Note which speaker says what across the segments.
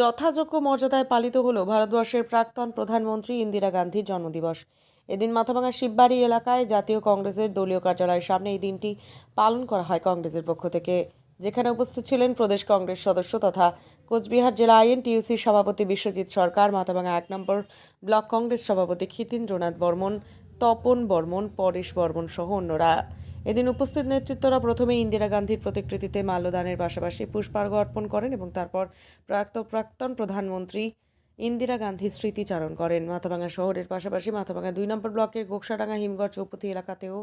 Speaker 1: যথাযোগ্য মর্যাদায় পালিত হলো ভারতবর্ষের প্রাক্তন প্রধানমন্ত্রী ইন্দিরা গান্ধীর জন্মদিবস। এদিন মাথাভাঙা শিববাড়ি এলাকায় জাতীয় কংগ্রেসের দলীয় কার্যালয়ের সামনে এই দিনটি পালন করা হয় কংগ্রেসের পক্ষ থেকে। যেখানে উপস্থিত ছিলেন প্রদেশ কংগ্রেস সদস্য তথা কোচবিহার জেলা আইএনটিইউসির সভাপতি বিশ্বজিৎ সরকার, মাথাভাঙা এক নম্বর ব্লক কংগ্রেস সভাপতি খিতীন্দ্রনাথ বর্মন, তপন বর্মন, পরেশ বর্মন সহ অন্যরা। এদিন উপস্থিত নেতৃত্বরা প্রথমে ইন্দিরা গান্ধীর প্রতিকৃতিতে মাল্যদানের পাশাপাশি পুষ্পার্ঘ অর্পণ করেন এবং তারপর প্রয়াত প্রাক্তন প্রধানমন্ত্রী ইন্দিরা গান্ধীর স্মৃতিচারণ করেন। মাথাভাঙা শহরের পাশাপাশি মাথাভাঙা দুই নম্বর ব্লকের গোকসাডাঙ্গা হিমগড় চৌপতি এলাকাতেও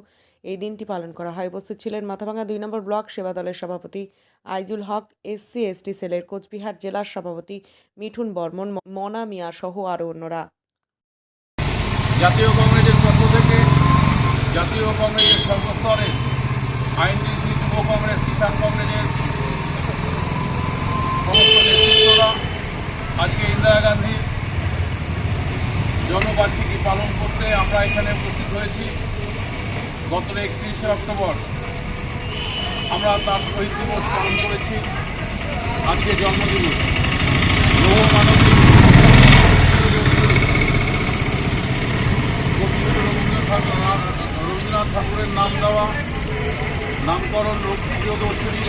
Speaker 1: এই দিনটি পালন করা হয়। উপস্থিত ছিলেন মাথাভাঙা দুই নম্বর ব্লক সেবা দলের সভাপতি আইজুল হক, এসসি, এসটি সেলের কোচবিহার জেলার সভাপতি মিঠুন বর্মন, মনা মিয়া সহ আরও অন্যরা।
Speaker 2: জাতীয় জাতীয় কংগ্রেসের সর্বস্তরে আইনজীবী যুব কংগ্রেস, কিষাণ কংগ্রেসের সমস্ত আজকে ইন্দিরা গান্ধী জন্মবার্ষিকী পালন করতে আমরা এখানে উপস্থিত হয়েছি। গত একত্রিশে অক্টোবর আমরা তার শহীদ দিবস পালন করেছি। আজকে জন্মদিবস। লৌহ নাম দেওয়া, নামকরণ প্রিয়দর্শনী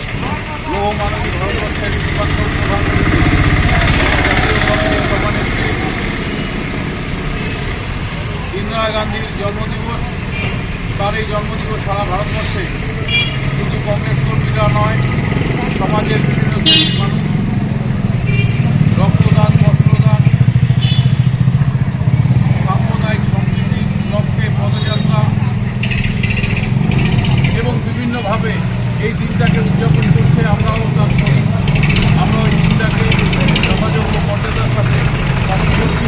Speaker 2: লৌহ মানবী ভারতবর্ষের প্রাক্তন প্রধানমন্ত্রী ইন্দিরা গান্ধীর জন্মদিবস। তার এই জন্মদিবস সারা ভারতবর্ষে। শুধু কংগ্রেস কর্মীরা নয়, সমাজের বিভিন্ন মানুষ রক্তদান বস্ত্রদান সাম্প্রদায়িক সম্প্রীতি লক্ষ্যে পদযাত্রা এবং বিভিন্নভাবে এই দিনটাকে উদযাপন করছে আমরাও তার সঙ্গে আমরা এই দিনটাকে যথাযোগ্য মর্যাদার সাথে পালন করছি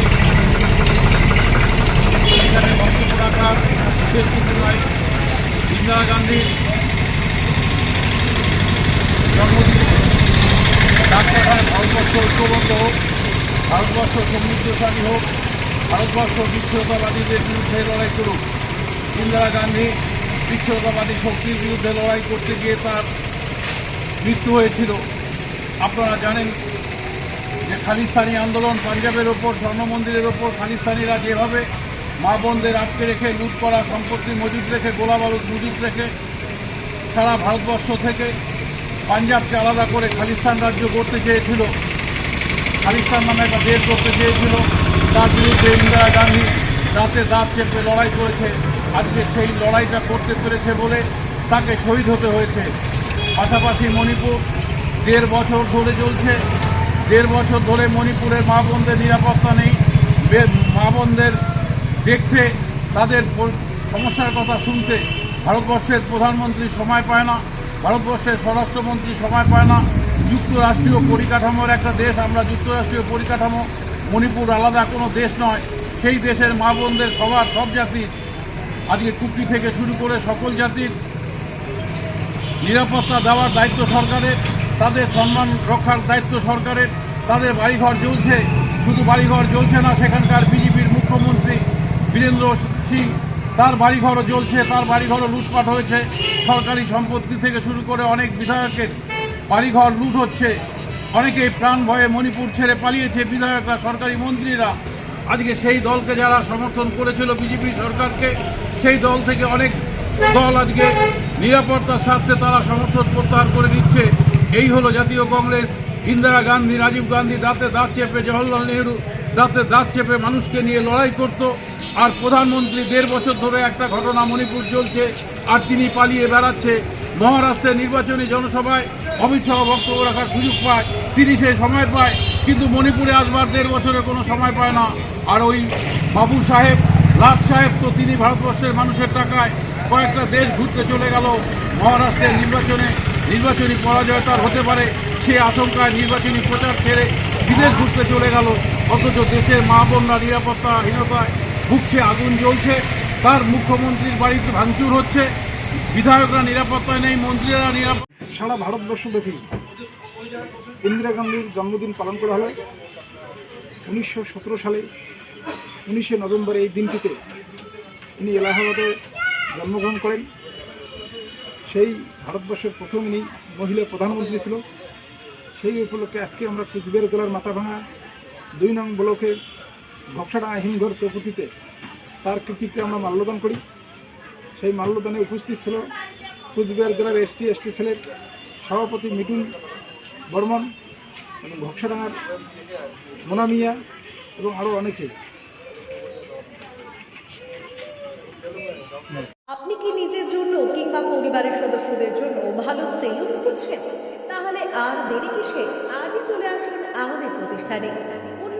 Speaker 2: এখানে বক্তব্য রাখার বিশেষ কিছু নয় ইন্দিরা গান্ধীর জন্মদিন ডাক্তার ভারতবর্ষ ঐক্যবদ্ধ হোক, ভারতবর্ষ সমৃদ্ধশালী হোক, ভারতবর্ষ বিচ্ছিন্নতাবাদীদের বিরুদ্ধে লড়াই করুক। ইন্দিরা গান্ধী বিচ্ছিন্নতাবাদী শক্তির বিরুদ্ধে লড়াই করতে গিয়ে তার মৃত্যু হয়েছিল। আপনারা জানেন যে খালিস্তানি আন্দোলন পাঞ্জাবের ওপর, স্বর্ণ মন্দিরের ওপর খালিস্তানিরা যেভাবে মা বোনদের আটকে রেখে, লুট করা, সম্পত্তি মজুদ রেখে, গোলা বারুদ মজুদ রেখে সারা ভারতবর্ষ থেকে পাঞ্জাবকে আলাদা করে খালিস্তান রাজ্য করতে চেয়েছিল। খালিস্তান নামে একটা দেশ করতে চেয়েছিল। তার বিরুদ্ধে ইন্দিরা গান্ধী দাঁতে দাঁত চেপে লড়াই করেছে। আজকে সেই লড়াইটা করতে পেরেছে বলে তাকে শহীদ হতে হয়েছে। পাশাপাশি মণিপুর দেড় বছর ধরে চলছে। দেড় বছর ধরে মণিপুরের মা বোনদের নিরাপত্তা নেই। মা বোনদের দেখতে, তাদের সমস্যার কথা শুনতে ভারতবর্ষের প্রধানমন্ত্রী সময় পায় না। ভারতবর্ষের স্বরাষ্ট্রমন্ত্রী সময় পায় না। যুক্তরাষ্ট্রীয় পরিকাঠামোর একটা দেশ, আমরা যুক্তরাষ্ট্রীয় পরিকাঠামো, মণিপুর আলাদা কোনো দেশ নয়। সেই দেশের মা বোনদের সবার, সব জাতির। আজকে কুকি থেকে শুরু করে সকল জাতির নিরাপত্তা দেওয়ার দায়িত্ব সরকারের, তাদের সম্মান রক্ষার দায়িত্ব সরকারের, তাদের বাড়িঘর জ্বলছে। শুধু বাড়িঘর জ্বলছে না, সেখানকার বিজেপির মুখ্যমন্ত্রী বীরেন্দ্র সিং তার বাড়িঘরও জ্বলছে, তার বাড়িঘরও লুটপাট হয়েছে। সরকারি সম্পত্তি থেকে শুরু করে অনেক বিধায়কের বাড়িঘর লুট হচ্ছে। অনেকেই প্রাণ ভয়ে মণিপুর ছেড়ে পালিয়েছে বিধায়করা, সরকারি মন্ত্রীরা। আজকে সেই দলকে যারা সমর্থন করেছিল বিজেপি সরকারকে, সেই দল থেকে অনেক দল আজকে নিরাপত্তার স্বার্থে তারা সমর্থন প্রত্যাহার করে নিচ্ছে। এই হলো জাতীয় কংগ্রেস। ইন্দিরা গান্ধী, রাজীব গান্ধী দাঁতে দাঁত চেপে, জওহরলাল নেহরু দাঁতে দাঁত চেপে মানুষকে নিয়ে লড়াই করত। আর প্রধানমন্ত্রী দেড় বছর ধরে একটা ঘটনা মণিপুর চলছে, আর তিনি পালিয়ে বেড়াচ্ছে। মহারাষ্ট্রের নির্বাচনী জনসভায় অমিত শাহ বক্তব্য রাখার সুযোগ পায়, তিনি সেই সময় পায়, কিন্তু মণিপুরে আসবার দেড় বছরে কোনো সময় পায় না। আর ওই বাবু সাহেব, লাট সাহেব তো তিনি ভারতবর্ষের মানুষের টাকায় কয়েকটা দেশ ঘুরতে চলে গেল। মহারাষ্ট্রের নির্বাচনে নির্বাচনী পরাজয় তার হতে পারে, সে আশঙ্কায় নির্বাচনী প্রচার ছেড়ে বিদেশ ঘুরতে চলে গেল। অথচ দেশের মা বোনরা নিরাপত্তাহীনতায় ভুগছে আগুন জ্বলছে, তার মুখ্যমন্ত্রীর বাড়িতে ভাঙচুর হচ্ছে, বিধায়করা নিরাপত্তায় নেই, মন্ত্রীরা নিরাপত্তা
Speaker 3: সারা ভারতবর্ষ ভারতবর্ষব্যাপী ইন্দিরা গান্ধীর জন্মদিন পালন করা হয় উনিশশো সতেরো সালে, উনিশে নভেম্বর এই দিনটিতে ইনি এলাহাবাদে জন্মগ্রহণ করেন। সেই ভারতবর্ষের প্রথম ইনি মহিলা প্রধানমন্ত্রী ছিল সেই উপলক্ষে আজকে আমরা কুচবিহার জেলার মাথাভাঙা দুই নং ব্লকের ঘকসাডাঙ্গা হিমঘর চৌপতিতে, তার কৃতিত্বে আমরা মাল্যদান করি। সেই মাল্যদানে উপস্থিত ছিল কুচবিহার জেলার এসটি এসটি সেলের সভাপতি মিটুন বর্মন এবং ঘকসাডাঙ্গার মোনামিয়া এবং আরও অনেকে।
Speaker 4: আপনি কি নিজের জন্য কিংবা পরিবারের সদস্যদের জন্য ভালো সেলুন খুঁজছেন? তাহলে আর দেরি কিসে? আজই চলে আসুন আমাদের প্রতিষ্ঠানে।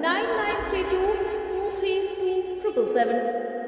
Speaker 4: Nine nine three two two three three triple seven.